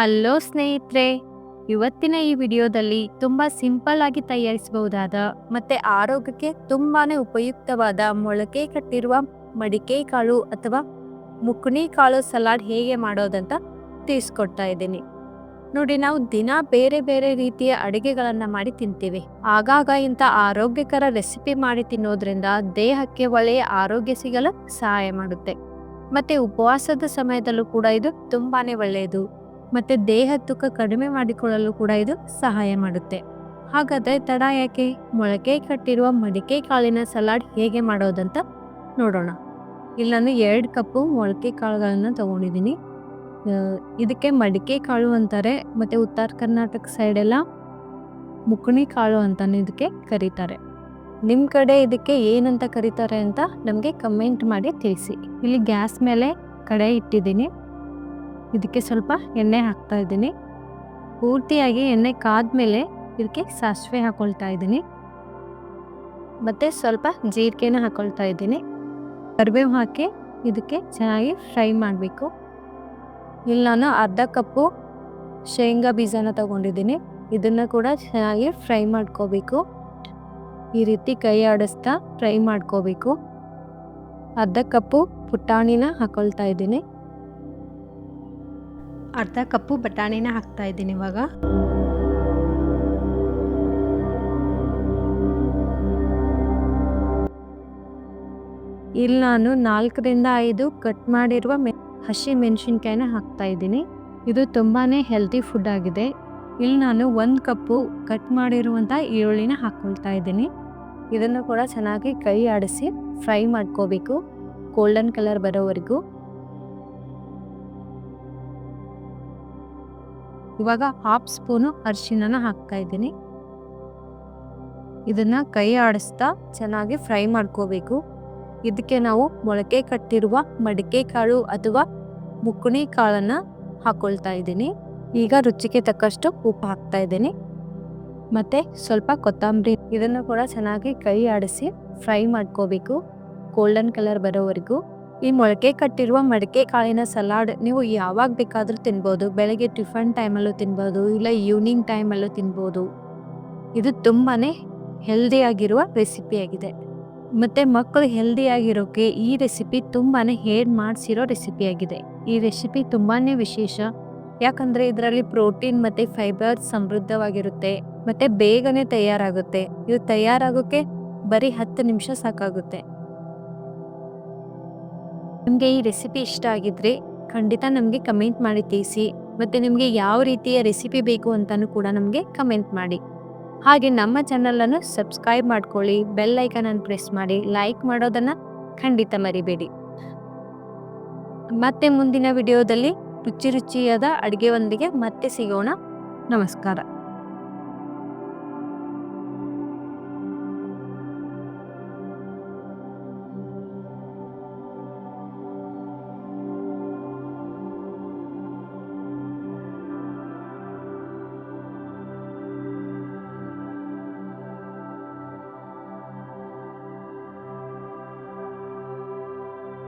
Hello ಸ್ನೇಹಿತರೆ, ಇವತ್ತಿನ ಈ ವಿಡಿಯೋದಲ್ಲಿ ತುಂಬ ಸಿಂಪಲ್ ಆಗಿ ತಯಾರಿಸಬಹುದಾದ ಮತ್ತೆ ಆರೋಗ್ಯಕ್ಕೆ ತುಂಬಾನೇ ಉಪಯುಕ್ತವಾದ ಮೊಳಕೆ ಕಟ್ಟಿರುವ ಮಡಿಕೆ ಕಾಳು ಅಥವಾ ಮುಕುಣಿ ಕಾಳು ಸಲಾಡ್ ಹೇಗೆ ಮಾಡೋದಂತ ತಿಳಿಸ್ಕೊಡ್ತಾ ಇದ್ದೀನಿ. ನೋಡಿ, ನಾವು ದಿನ ಬೇರೆ ಬೇರೆ ರೀತಿಯ ಅಡಿಗೆಗಳನ್ನ ಮಾಡಿ ತಿಂತೀವಿ. ಆಗಾಗ ಇಂಥ ಆರೋಗ್ಯಕರ ರೆಸಿಪಿ ಮಾಡಿ ತಿನ್ನೋದ್ರಿಂದ ದೇಹಕ್ಕೆ ಒಳ್ಳೆಯ ಆರೋಗ್ಯ ಸಿಗಲು ಸಹಾಯ ಮಾಡುತ್ತೆ. ಮತ್ತೆ ಉಪವಾಸದ ಸಮಯದಲ್ಲೂ ಕೂಡ ಇದು ತುಂಬಾನೇ ಒಳ್ಳೆಯದು. ಮತ್ತೆ ದೇಹ ತೂಕ ಕಡಿಮೆ ಮಾಡಿಕೊಳ್ಳಲು ಕೂಡ ಇದು ಸಹಾಯ ಮಾಡುತ್ತೆ. ಹಾಗಾದ್ರೆ ತಡ ಯಾಕೆ? ಮೊಳಕೆ ಕಟ್ಟಿರುವ ಮಡಿಕೆ ಕಾಳಿನ ಸಲಾಡ್ ಹೇಗೆ ಮಾಡೋದಂತ ನೋಡೋಣ. ಇಲ್ಲಿ ನಾನು ಎರಡು ಕಪ್ಪು ಮೊಳಕೆ ಕಾಳುಗಳನ್ನು ತಗೊಂಡಿದ್ದೀನಿ. ಇದಕ್ಕೆ ಮಡಿಕೆ ಕಾಳು ಅಂತಾರೆ, ಮತ್ತೆ ಉತ್ತರ ಕರ್ನಾಟಕ ಸೈಡ್ ಎಲ್ಲ ಮುಕುಣಿ ಕಾಳು ಅಂತಾನೆ ಇದಕ್ಕೆ ಕರೀತಾರೆ. ನಿಮ್ಮ ಕಡೆ ಇದಕ್ಕೆ ಏನಂತ ಕರೀತಾರೆ ಅಂತ ನಮಗೆ ಕಮೆಂಟ್ ಮಾಡಿ ತಿಳಿಸಿ. ಇಲ್ಲಿ ಗ್ಯಾಸ್ ಮೇಲೆ ಕಡೆ ಇಟ್ಟಿದ್ದೀನಿ. ಇದಕ್ಕೆ ಸ್ವಲ್ಪ ಎಣ್ಣೆ ಹಾಕ್ತಾ ಇದ್ದೀನಿ. ಪೂರ್ತಿಯಾಗಿ ಎಣ್ಣೆ ಕಾದ್ಮೇಲೆ ಇದಕ್ಕೆ ಸಾಸಿವೆ ಹಾಕೊಳ್ತಾ ಇದ್ದೀನಿ. ಮತ್ತು ಸ್ವಲ್ಪ ಜೀರಿಗೆನ ಹಾಕೊಳ್ತಾ ಇದ್ದೀನಿ. ಕರಿಬೇವು ಹಾಕಿ ಇದಕ್ಕೆ ಚೆನ್ನಾಗಿ ಫ್ರೈ ಮಾಡಬೇಕು. ಇಲ್ಲಿ ನಾನು ಅರ್ಧ ಕಪ್ಪು ಶೇಂಗಾ ಬೀಜನ ತಗೊಂಡಿದ್ದೀನಿ. ಇದನ್ನು ಕೂಡ ಚೆನ್ನಾಗಿ ಫ್ರೈ ಮಾಡ್ಕೋಬೇಕು. ಈ ರೀತಿ ಕೈ ಆಡಿಸ್ತಾ ಫ್ರೈ ಮಾಡ್ಕೋಬೇಕು. ಅರ್ಧ ಕಪ್ಪು ಪುಟಾಣಿನ ಹಾಕೊಳ್ತಾ ಇದ್ದೀನಿ. ಅರ್ಧ ಕಪ್ಪು ಬಟಾಣಿನ ಹಾಕ್ತಾ ಇದ್ದೀನಿ ಇವಾಗ. ಇಲ್ಲಿ ನಾನು ನಾಲ್ಕರಿಂದ ಐದು ಕಟ್ ಮಾಡಿರುವ ಮೆ ಹಸಿ ಮೆಣಸಿನ್ಕಾಯಿನ ಹಾಕ್ತಾ ಇದ್ದೀನಿ. ಇದು ತುಂಬಾ ಹೆಲ್ದಿ ಫುಡ್ ಆಗಿದೆ. ಇಲ್ಲಿ ನಾನು ಒಂದು ಕಪ್ಪು ಕಟ್ ಮಾಡಿರುವಂಥ ಈರುಳ್ಳಿನ ಹಾಕ್ಕೊಳ್ತಾ ಇದ್ದೀನಿ. ಇದನ್ನು ಕೂಡ ಚೆನ್ನಾಗಿ ಕೈ ಆಡಿಸಿ ಫ್ರೈ ಮಾಡ್ಕೋಬೇಕು. ಗೋಲ್ಡನ್ ಕಲರ್ ಬರೋವರೆಗೂ. ಇವಾಗ ಹಾಫ್ ಸ್ಪೂನು ಅರಿಶಿನ ಹಾಕ್ತಾ ಇದ್ದೀನಿ. ಇದನ್ನ ಕೈ ಆಡಿಸ್ತಾ ಚೆನ್ನಾಗಿ ಫ್ರೈ ಮಾಡ್ಕೋಬೇಕು. ಇದಕ್ಕೆ ನಾವು ಮೊಳಕೆ ಕಟ್ಟಿರುವ ಮಡಿಕೆ ಕಾಳು ಅಥವಾ ಮುಕ್ಕುಣಿ ಕಾಳನ್ನ ಹಾಕೊಳ್ತಾ ಇದ್ದೀನಿ. ಈಗ ರುಚಿಗೆ ತಕ್ಕಷ್ಟು ಉಪ್ಪು ಹಾಕ್ತಾ ಇದ್ದೀನಿ. ಮತ್ತೆ ಸ್ವಲ್ಪ ಕೊತ್ತಂಬರಿ ಇದನ್ನು ಕೂಡ ಚೆನ್ನಾಗಿ ಕೈ ಆಡಿಸಿ ಫ್ರೈ ಮಾಡ್ಕೋಬೇಕು. ಗೋಲ್ಡನ್ ಕಲರ್ ಬರೋವರೆಗೂ. ಈ ಮೊಳಕೆ ಕಟ್ಟಿರುವ ಮಡಿಕೆ ಕಾಳಿನ ಸಲಾಡ್ ನೀವು ಯಾವಾಗ ಬೇಕಾದರೂ ತಿನ್ಬೋದು. ಬೆಳಗ್ಗೆ ಟಿಫನ್ ಟೈಮಲ್ಲೂ ತಿನ್ಬೋದು, ಇಲ್ಲ ಈವ್ನಿಂಗ್ ಟೈಮಲ್ಲೂ ತಿನ್ಬೋದು. ಇದು ತುಂಬಾ ಹೆಲ್ದಿ ಆಗಿರುವ ಮತ್ತು ಮಕ್ಕಳು ಹೆಲ್ದಿ ಆಗಿರೋಕೆ ಈ ರೆಸಿಪಿ ತುಂಬಾ ಹೇರ್ ಮಾಡಿಸಿರೋ ರೆಸಿಪಿಯಾಗಿದೆ ಈ ರೆಸಿಪಿ ತುಂಬಾ ವಿಶೇಷ. ಯಾಕಂದರೆ ಇದರಲ್ಲಿ ಪ್ರೋಟೀನ್ ಮತ್ತು ಫೈಬರ್ ಸಮೃದ್ಧವಾಗಿರುತ್ತೆ. ಮತ್ತು ಬೇಗನೆ ತಯಾರಾಗುತ್ತೆ. ಇದು ತಯಾರಾಗೋಕೆ ಬರೀ ಹತ್ತು ನಿಮಿಷ ಸಾಕಾಗುತ್ತೆ. ನಿಮಗೆ ಈ ರೆಸಿಪಿ ಇಷ್ಟ ಆಗಿದ್ರೆ ಖಂಡಿತ ನಮಗೆ ಕಮೆಂಟ್ ಮಾಡಿ ತಿಳಿಸಿ, ಮತ್ತೆ ನಿಮಗೆ ಯಾವ ರೀತಿಯ ರೆಸಿಪಿ ಬೇಕು ಅಂತಲೂ ಕೂಡ ನಮಗೆ ಕಮೆಂಟ್ ಮಾಡಿ. ಹಾಗೆ ನಮ್ಮ ಚಾನಲನ್ನು ಸಬ್ಸ್ಕ್ರೈಬ್ ಮಾಡ್ಕೊಳ್ಳಿ ಬೆಲ್ ಅನ್ನು ಪ್ರೆಸ್ ಮಾಡಿ ಲೈಕ್ ಮಾಡೋದನ್ನ ಖಂಡಿತ ಮರಿಬೇಡಿ. ಮತ್ತೆ ಮುಂದಿನ ವಿಡಿಯೋದಲ್ಲಿ ರುಚಿ ರುಚಿಯಾದ ಅಡುಗೆಯೊಂದಿಗೆ ಮತ್ತೆ ಸಿಗೋಣ. ನಮಸ್ಕಾರ.